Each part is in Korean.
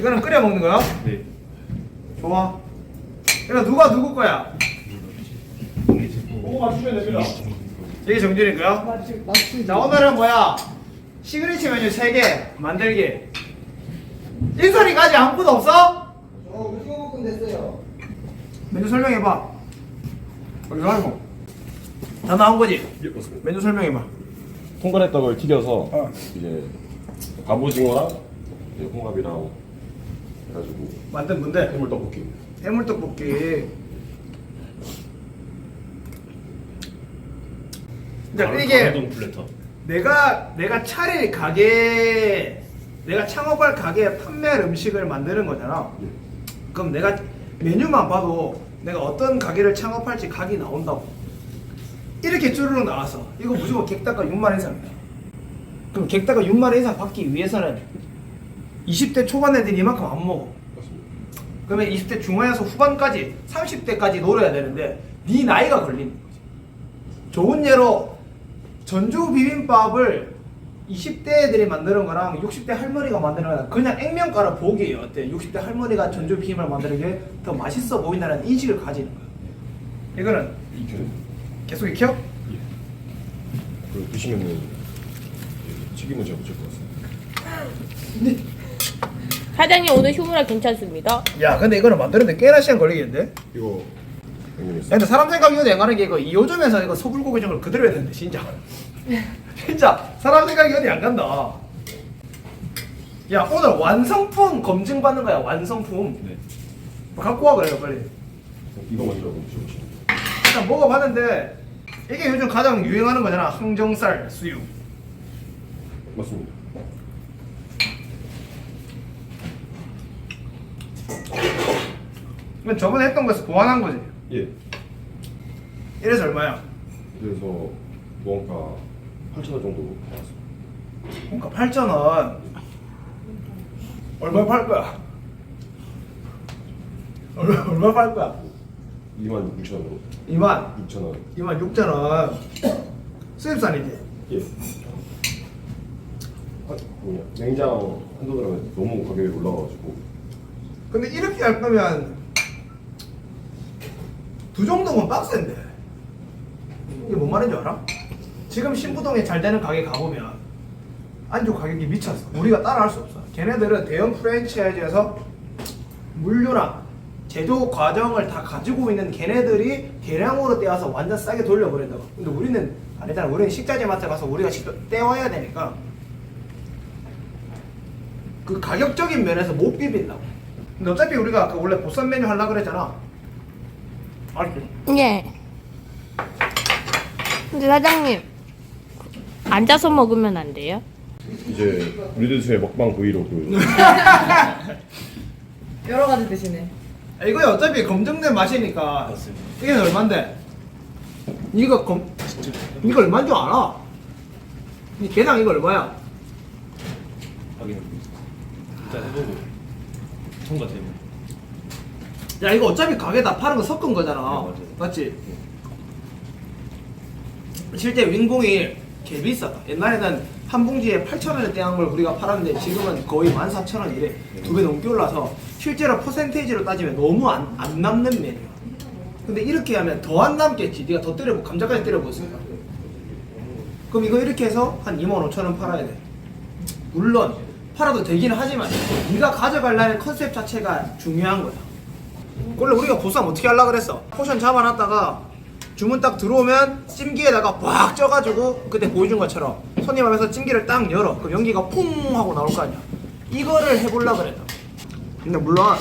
이거는 끓여 먹는 거야? 네. 좋아. 이거 누가 누구 거야? 보고 맞추면 됩니다. 이게 정준이 거야? 자 오늘은 뭐야? 시그니처 메뉴 3개 만들기. 인설이까지 아무것도 없어? 어, 볶음 됐어요. 메뉴 설명해봐. 이거 하는 거. 다 나온 거지? 예, 맞습니다. 메뉴 설명해봐. 통가래떡을 튀겨서 어. 이제 갑오징어랑 이제 홍합이랑 해가지고 만든 뭔데? 해물 떡볶이. 해물 떡볶이. 근데 이게 플래터. 내가 내가 차릴 가게 내가 창업할 가게에 판매할 음식을 만드는 거잖아. 예. 그럼 내가 메뉴만 봐도 내가 어떤 가게를 창업할지 각이 나온다고. 이렇게 쭈르륵 나왔어. 이거 무조건 객단가 6만 원 이상이다. 그럼 객단가 6만 원 이상 받기 위해서는 20대 초반 애들이 이만큼 안 먹어. 그러면 20대 중반에서 후반까지 30대까지 노려야 되는데 네 나이가 걸리는 거지. 좋은 예로 전주 비빔밥을 20대 애들이 만드는 거랑 60대 할머니가 만드는 거랑 그냥 액면가로 보기에요. 어때? 60대 할머니가 전주 비빔을 만드는 게 더 맛있어 보인다는 인식을 가지는 거야. 이거는. 계속 익혀? 예. 그 드시면은 예, 튀김은 제가 붙일 것 같습니다. 사장님 오늘 휴무라 괜찮습니다. 야, 근데 이거는 만드는데 꽤나 시간 걸리겠는데? 이거 근데 사람 생각 이거 앵하는 게 이거 이 요즘에서 이거 소불고기 정을 그대로 해야 되는데 진짜 진짜 사람 생각이 어디 안 간다 야 오늘 완성품 검증 받는 거야 완성품 네. 뭐 갖고 와 그래요 빨리 이거 먼저 드셔보시면 일단 먹어봤는데 이게 요즘 가장 유행하는 거잖아 항정살 수육 맞습니다. 이건 저번에 했던 거에서 보완한 거지 예. 이래서 얼마야? 그래서 무언가 8,000원 정도 나왔습니다. 그러니까 8,000원 얼마 팔 거야? 얼마, 얼마 팔 거야? 26,000원으로 2만 6,000원. 2만 6천 원 수입산이지? 예. 아, 뭐냐, 냉장 한도 들어가면 너무 가격이 올라가가지고 근데 이렇게 할 거면 두 정도면 빡센데 이게 뭔 말인지 알아? 지금 신부동에 잘 되는 가게 가보면 안주 가격이 미쳤어 우리가 따라할 수 없어 걔네들은 대형 프랜차이즈에서 물류랑 제조 과정을 다 가지고 있는 걔네들이 대량으로 떼어서 완전 싸게 돌려버린다고 근데 우리는 아니잖아 우리는 식자재 마트 가서 우리가 직접 떼와야 되니까 그 가격적인 면에서 못 비빈다고 근데 어차피 우리가 그 원래 보쌈 메뉴 하려고 그랬잖아? 예. 근데 사장님 앉아서 먹으면 안 돼요? 이제 우리들의 먹방 브이로그 여러 가지 드시네. 아, 이거 어차피 검증된 맛이니까 맞습니다. 이게 얼만데? 이거 검 이거 얼마인 줄 알아? 이 개당 이거 얼마야? 확인. 일단 해보고 통과 되면. 야 이거 어차피 가게다 파는 거 섞은 거잖아. 네, 맞아요. 맞지? 실제 윙봉이 개 비싸다. 옛날에는 한 봉지에 8,000원에 떼한 걸 우리가 팔았는데 지금은 거의 14,000원 이래. 두 배 넘게 올라서 실제로 퍼센테이지로 따지면 너무 안, 안 남는 메뉴야. 근데 이렇게 하면 더 안 남겠지. 네가 더 때려보 감자까지 때려보으니까. 그럼 이거 이렇게 해서 한 25,000원 팔아야 돼. 물론 팔아도 되기는 하지만 네가 가져갈라는 컨셉 자체가 중요한 거야 원래 우리가 보쌈 어떻게 하려고 그랬어? 포션 잡아놨다가 주문 딱 들어오면 찜기에다가 꽉 쪄가지고 그때 보여준 것처럼 손님 앞에서 찜기를 딱 열어. 그럼 연기가 풍 하고 나올 거 아니야. 이거를 해보려고 그랬다. 근데 물론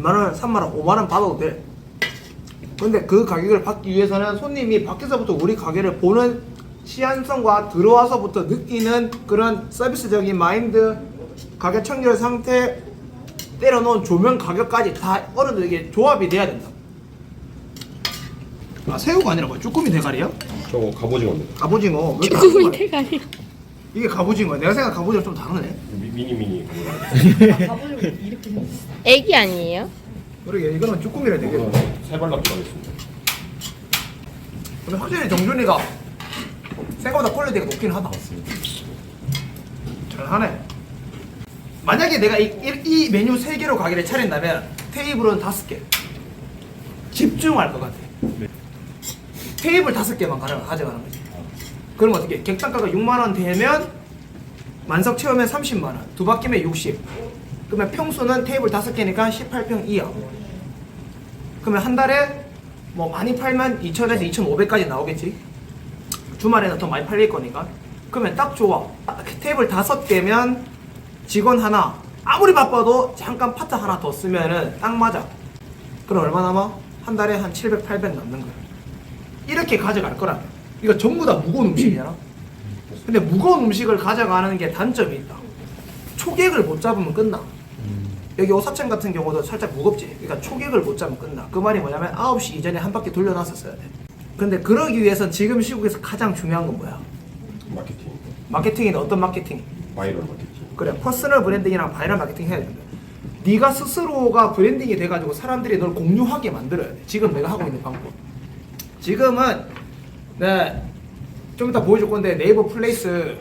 2만원, 3만원, 5만원 받아도 돼. 근데 그 가격을 받기 위해서는 손님이 밖에서부터 우리 가게를 보는 시안성과 들어와서부터 느끼는 그런 서비스적인 마인드 가격 청결 상태 때려놓은 조명 가격까지 다 어느 정도 이게 조합이 돼야 된다. 아 새우가 아니라 뭐야? 쭈꾸미 대가리야? 저거 갑오징어입니다. 갑오징어. 왜 이렇게 쭈꾸미? 대가리. 이게 갑오징어야. 내가 생각 갑오징어 좀 다르네. 미, 미니 미니 갑오징어. 가보려고 이렇게 생겼어. 애기 아니에요? 그러게 이거는 쭈꾸미래 되게. 이거는 세발낙지 가겠습니다. 근데 확실히 정준이가 생각보다 퀄리티가 높긴 하다. 잘 하네. 만약에 내가 이, 이, 이 메뉴 세 개로 가게를 차린다면 테이블은 다섯 개 집중할 것 같아 네. 테이블 다섯 개만 가져- 가져가는 거지 그럼 어떻게 객단가가 6만 원 되면 만석 채우면 30만 원, 두 바퀴면 60. 그러면 평수는 테이블 다섯 개니까 18평 이하. 그러면 한 달에 뭐 많이 팔면 2,000에서 2,500까지 나오겠지. 주말에는 더 많이 팔릴 거니까. 그러면 딱 좋아. 딱 테이블 다섯 개면 직원 하나. 아무리 바빠도 잠깐 파트 하나 더 쓰면은 딱 맞아. 그럼 얼마 남아? 한 달에 한 700, 800 남는 거야. 이렇게 가져갈 거라. 이거 전부 다 무거운 음식이잖아. 근데 무거운 음식을 가져가는 게 단점이 있다. 초객을 못 잡으면 끝나. 여기 오사천 같은 경우도 살짝 무겁지. 그러니까 초객을 못 잡으면 끝나. 그 말이 뭐냐면 9시 이전에 한 바퀴 돌려놨었어야 돼. 근데 그러기 위해선 지금 시국에서 가장 중요한 건 뭐야? 마케팅, 마케팅이 어떤 마케팅? 바이럴 마케팅. 그래 퍼스널 브랜딩이랑 바이럴 마케팅 해야 된다. 네가 스스로가 브랜딩이 돼가지고 사람들이 널 공유하게 만들어야 돼. 지금 내가 하고 있는 방법. 지금은 네 좀 이따 보여줄 건데 네이버 플레이스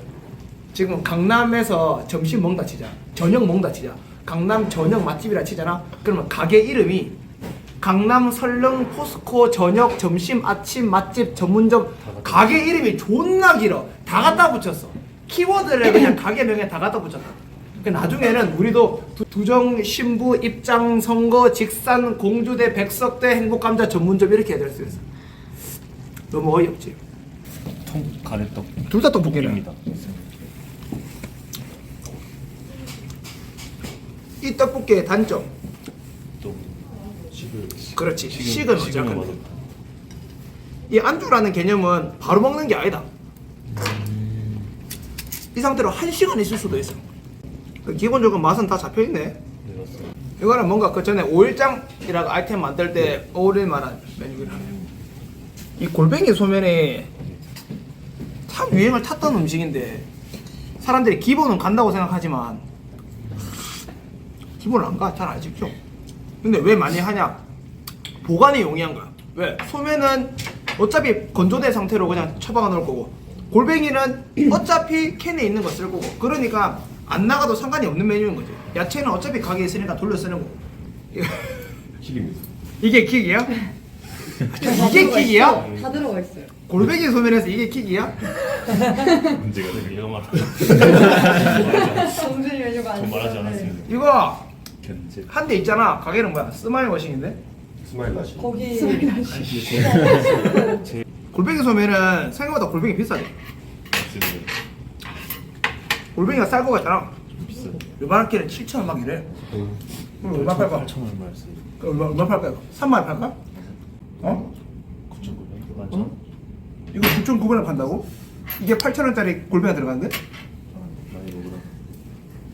지금 강남에서 점심 먹다 치자. 저녁 먹다 치자. 강남 저녁 맛집이라 치잖아. 그러면 가게 이름이 강남 설릉 포스코 저녁 점심 아침 맛집 전문점 가게 이름이 존나 길어 다 갖다 붙였어 키워드를 그냥 가게명에 다 갖다 붙였다 그 나중에는 우리도 두- 두정 신부 입장 선거 직산 공주대 백석대 행복감자 전문점 이렇게 될수 있어 너무 어이없지? 통 가래떡. 둘 다 떡볶이네. 입니다. 이 떡볶이의 단점? 또 그렇지. 식은- 맛없다. 이 안주라는 개념은 바로 먹는 게 아니다. 이 상태로 한 시간 있을 수도 있어. 그 기본적으로 맛은 다 잡혀 있네. 네. 이거는 뭔가 그 전에 오일장이라고 아이템 만들 때 어울릴 만한 메뉴긴 하네. 이 골뱅이 소면이 참 유행을 탔던 음식인데 사람들이 기본은 간다고 생각하지만 기본은 안 가. 잘 안 지켜. 근데 왜 많이 하냐? 보관이 용이한 거야. 왜? 소면은 어차피 건조된 상태로 그냥 처박아 놓을 거고 골뱅이는 어차피 캔에 있는 거 쓸 거고 그러니까 안 나가도 상관이 없는 메뉴인 거지. 야채는 어차피 가게에 있으니까 돌려 쓰는 거고. 킥입니다. 이게 킥이야? 이게 킥이야? 다 들어가 있어요. 골뱅이 소면에서 이게 킥이야? 문제가 이거 말 정준이 메뉴가 전 말하지 않았습니다. 이거 견제. 한 대 있잖아. 가게는 뭐야? 스마일 워싱인데? 스마일 나시. 거기 골뱅이 소면은 생각보다 골뱅이 비싸대. 골뱅이가 쌀 거 같잖아. 비싸. 요만한 끼는 7천 원 막 이래. 그럼 얼마 팔까? 8천 얼마였어요? 그럼 얼마, 얼마 팔까? 3만 원 팔까? 어? 9,900. 어? 이거 9,900원 판다고? 이게 8,000원짜리 골뱅이가 들어가는데? 많이 먹으라.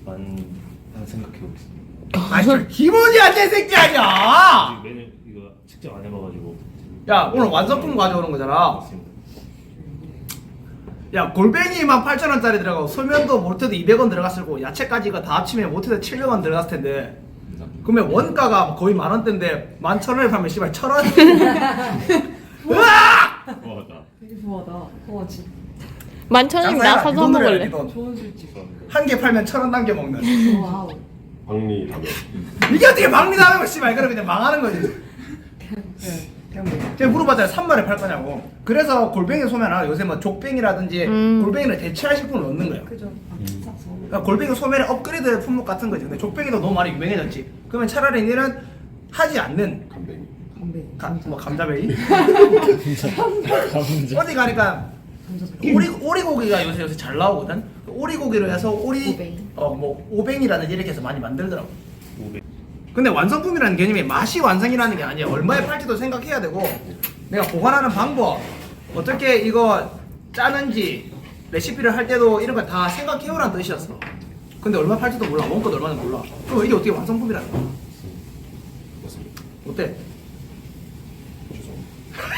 만. 한 생각해 보겠습니다. 아니 저 기본이 안된 새끼 아니야! 메뉴 이거 측정 안 해봐가지고. 야 오늘 완성품 가져오는 거잖아. 야 골뱅이만 8,000원짜리 들어가고 소면도 못해도 200원 들어갔을 거고 야채까지 이거 다 합치면 못해도 700원 들어갔을 텐데 그러면 원가가 거의 만 원대인데 만 천 원에 팔면 씨발 천 원? 으악! 고맙다. 되게 후하다. 와 진짜 만천원이면 나 사서 돼, 먹을래. 이 돈. 좋은 술집. 죄송합니다. 한개 팔면 천 원 남겨 먹는 와우. 박리 다변. 이게 어떻게 막리다는 거 씨발 그럼 그냥 망하는 거지 제가 물어봤잖아요 3만에 팔 거냐고 그래서 골뱅이 소면은 요새 뭐 족뱅이라든지 음. 골뱅이를 대체할 식품을 넣는 거예요 그죠. 그러니까 골뱅이 소면의 업그레이드 품목 같은 거지 근데 족뱅이도 너무 많이 유명해졌지 그러면 차라리 니는 하지 않는. 건배. 가, 뭐 감자베이 감자. 어디 가니까 오리 오리고기가 요새 요새 잘 나오거든 그 오리고기로 해서 오리 오뱅이. 어뭐 오뱅이라든지 이렇게 해서 많이 만들더라고 500. 근데 완성품이라는 개념이 맛이 완성이라는 게 아니야. 얼마에 팔지도 생각해야 되고 내가 보관하는 방법 어떻게 이거 짜는지 레시피를 할 때도 이런 거 다 생각해오라는 뜻이었어. 근데 얼마 팔지도 몰라. 원가 얼마나 몰라. 그럼 이게 어떻게 완성품이라는 거야? 어때?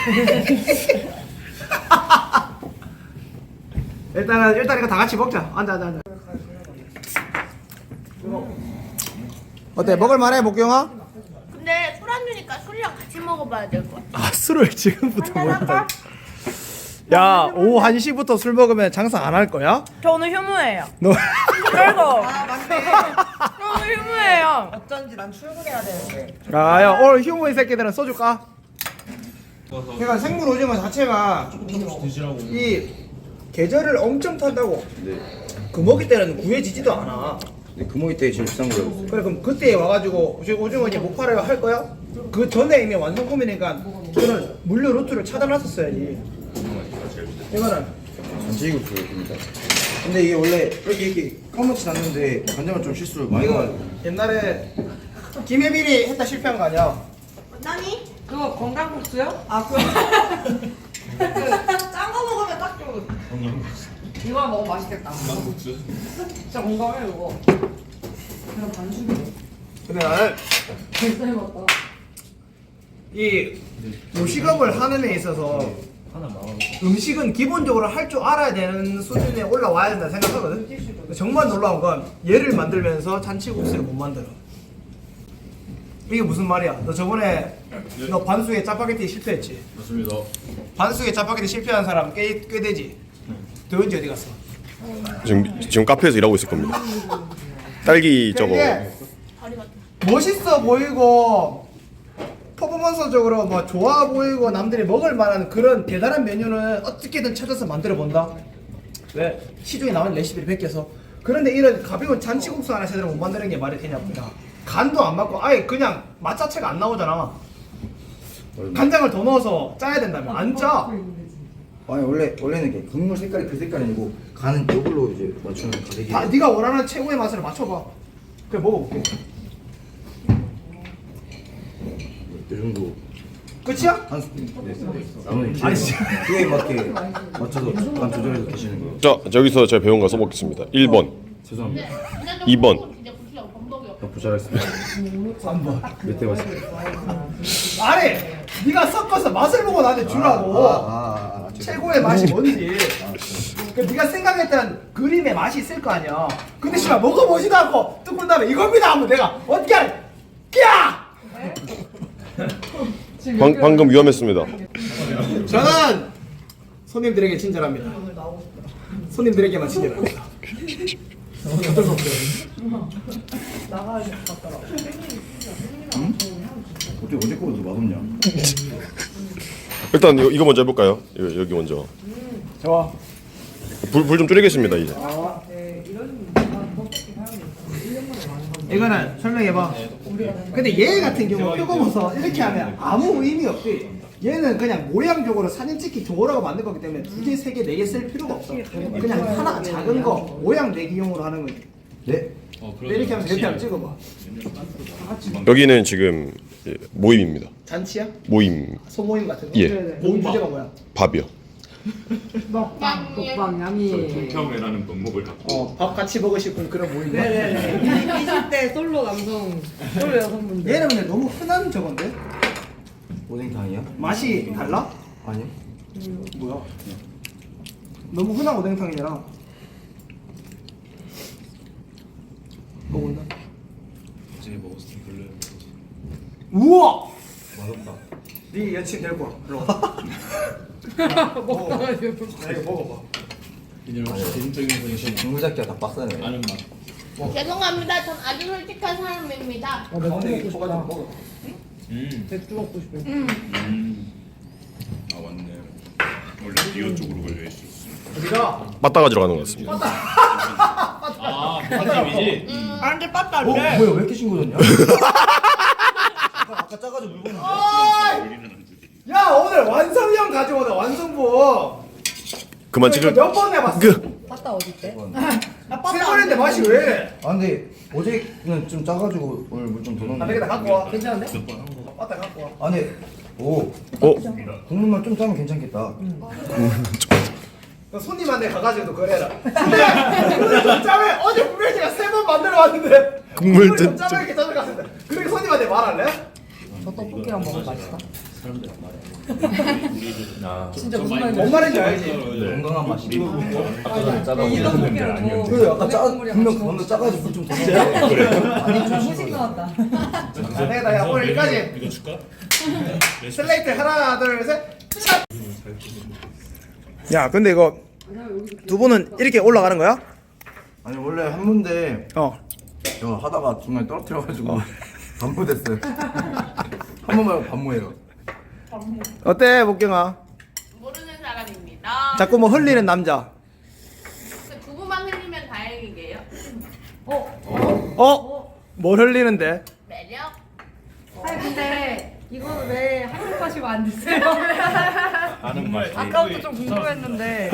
일단은 일단 이거 다 같이 먹자. 앉아 앉아 앉아. 어때? 먹을만해 목경아? 근데 술 안 주니까 술이랑 같이 먹어봐야 될 것 같아. 아 술을 지금부터 할까? 야 오후 1 시부터 술 먹으면 장사 안 할 거야? 저 오늘 휴무예요. 너 그래서 형 어쩐지 난 출근해야 되는데 아, 야, 오늘 휴무인 새끼들은 소주 까? 그러니까 생물 오징어 자체가 이 계절을 엄청 탄다고. 그 먹이 때는 구해지지도 않아. 근데 금오이 때 제일 비싼 거예요. 그래 그럼 그때 와가지고 오징어 이제 못 팔아요 할 거야? 그 전에 이미 완성품이니까 그는 물류 루트를 차단했었어야지. 이거는 잔치국수입니다. 근데 이게 원래 이렇게 이렇게 까맣지 않는데 간장을 좀 실수를 많이 이거 넣어요. 옛날에 김혜빈이 했다 실패한 거 아니야? 나니? 그거 건강국수요? 아 그거 짠거 먹으면 딱 좋은 이거 먹으면 맛있겠다 건강국수 진짜 건강해 이거 그냥 반숙이네 근데 나는 벌써 해봤다. 이 요식업을 하는 데 있어서 하나 음식은 기본적으로 할 줄 알아야 되는 수준에 올라와야 된다 생각하거든. 정말 놀라운 건 얘를 만들면서 잔치국수를 못 만들어. 이게 무슨 말이야? 너 저번에 너 반숙에 짜파게티 실패했지? 맞습니다. 반숙에 짜파게티 실패한 사람 꽤, 꽤 되지? 도현지 어디 갔어? 지금 지금 카페에서 일하고 있을 겁니다. 딸기 저거 이게 멋있어 보이고 퍼포먼스적으로 뭐 좋아 보이고 남들이 먹을 만한 그런 대단한 메뉴는 어떻게든 찾아서 만들어 본다. 왜 시중에 나온 레시피를 베껴서 그런데 이런 가벼운 잔치국수 하나 제대로 못 만드는 게 말이 되냐보다 간도 안 맞고 아예 그냥 맛 자체가 안 나오잖아. 간장을 더 넣어서 짜야 된다면 안 짜. 아니 원래 원래는 이렇게 국물 색깔이 그 색깔이 아니고 간은 이걸로 이제 맞추는 가격이. 다 네가 원하는 최고의 맛을 맞춰봐. 그래 먹어볼게. 이 정도 끝이야? 한 스푼. 네. 나머지 기회 기회에 맞게 맞춰서 간 조절해서 드시는 거예요. 자 저기서 제가 배운 거 써먹겠습니다. 1번, 죄송합니다. 2번, 부자했습니다. 3번. 몇대 왔어요? 아니, 네가 섞어서 맛을 보고 나한테 주라고. 아, 아, 아, 아, 최고의 맛이 뭔지. 그 네가 생각했던 그림의 맛이 있을 거 아니야. 근데 씨발 먹어보지도 않고 뜯고 다음에 이겁니다 하면 내가 어떻게 하래? 끼야! 방, 방금 위험했습니다. 저는 손님들에게 친절합니다. 손님들에게만 친절합니다. 어쩔 수 없어요. 어떻게 어제 거보다 더 맛없냐? 일단 이거, 이거 먼저 해볼까요? 이거, 여기 먼저. 좋아. 불 불 좀 줄이겠습니다 이제. 이거는 설명해봐. 근데 얘 같은 경우 표고버섯 이렇게 하면 아무 의미 없지. 얘는 그냥 모양적으로 사진 찍기 좋으라고 만든 거기 때문에 두 개, 세 개, 네 개 쓸 필요가 없어. 그냥 하나 작은 거 모양 내기용으로 하는 거지. 네. 근데 이렇게 하면서 이렇게 한번 찍어봐. 여기는 지금 예, 모임입니다. 잔치야? 모임 소모임 같은 거? 예. 모임 주제가 뭐야? 밥이요. 먹방, 먹방, 야미. 평이라는 본목을 갖고 어, 밥 같이 먹고 싶은 그런 모임. 네네네. 20대 솔로 남성, 솔로 여성분들. 얘는 근데 너무 흔한 저건데? 오뎅탕이요? 맛이 달라? 아니요. 뭐야? 너무 흔한 오뎅탕이잖아. 먹은다. 어제 먹었을 때 별로였는데 우와! 맛없다. 네 여친 데리고 와. 일로 와. 나 이거 먹어봐. 이제 혹시 개인적인 분이신 국물 잡기가 다 빡세네. 아는 맛 죄송합니다. 전 아주 솔직한 사람입니다. 가운데 이렇게 쳐가지고 먹어. 음. 맥주 먹고 싶어. 음. 아 맞네 원래 디오 쪽으로 걸려 있었어 우리가 빠따 가지러 가는 것 같습니다. 아 팥집이지? 안돼 빠따 어? 뭐야 왜 이렇게 싱거워졌냐? 아까 짜가지고 물건 야 오늘 완성형 가져오다 완성부. 그만 찍을. 몇번 해봤어? 그 빠따 어디 때? 세 번인데 맛이 왜? 아 근데 어제는 좀 짜가지고 오늘 물 좀더안 넣었는데 되겠다 갖고 와. 괜찮은데? 빠따 갖고 와. 아니 오 어? 국물만 좀 짜면 괜찮겠다 너 손님한테 가가지고도 그래라. 근데 좀 짜매 어제 분명히 제가 세 번 만들어 왔는데 국물 좀 좀- 짜매 이렇게 짜증 갔는데 그렇게 손님한테 말할래? 저 떡볶이랑 먹으면 맛있다. 사람들 말해 아 진짜 무슨 말인지 뭔 말인지 알지? 건강한 맛이 아까 전에 이 짜가지고 떡볶이랑 그래 아까 짜 분명 먼저 짜가지고 물좀더 싱거워 나왔다. 안 되겠다 야 오늘 여기까지. 이거 줄까? 슬레이트 하나 둘 셋. 샷. 야 근데 이거 두 분은 이렇게 올라가는 거야? 아니 원래 한 분데 어. 저 하다가 중간에 떨어뜨려가지고 반모됐어요. 한 번만 반모예요. 어때 목경아? 모르는 사람입니다. 자꾸 뭐 흘리는 남자. 그 두부만 흘리면 다행이게요. 어? 뭘 흘리는데? 매력. 아니 근데 이거는 왜 한국하시면 안 드세요? 아는 맛이. 아까부터 좀 궁금했는데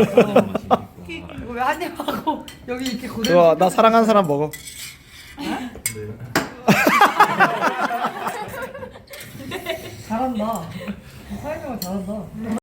이거 왜 한입하고 여기 이렇게 고대 이거 나 사랑하는 사람 먹어. 잘한다. 사회생활 잘한다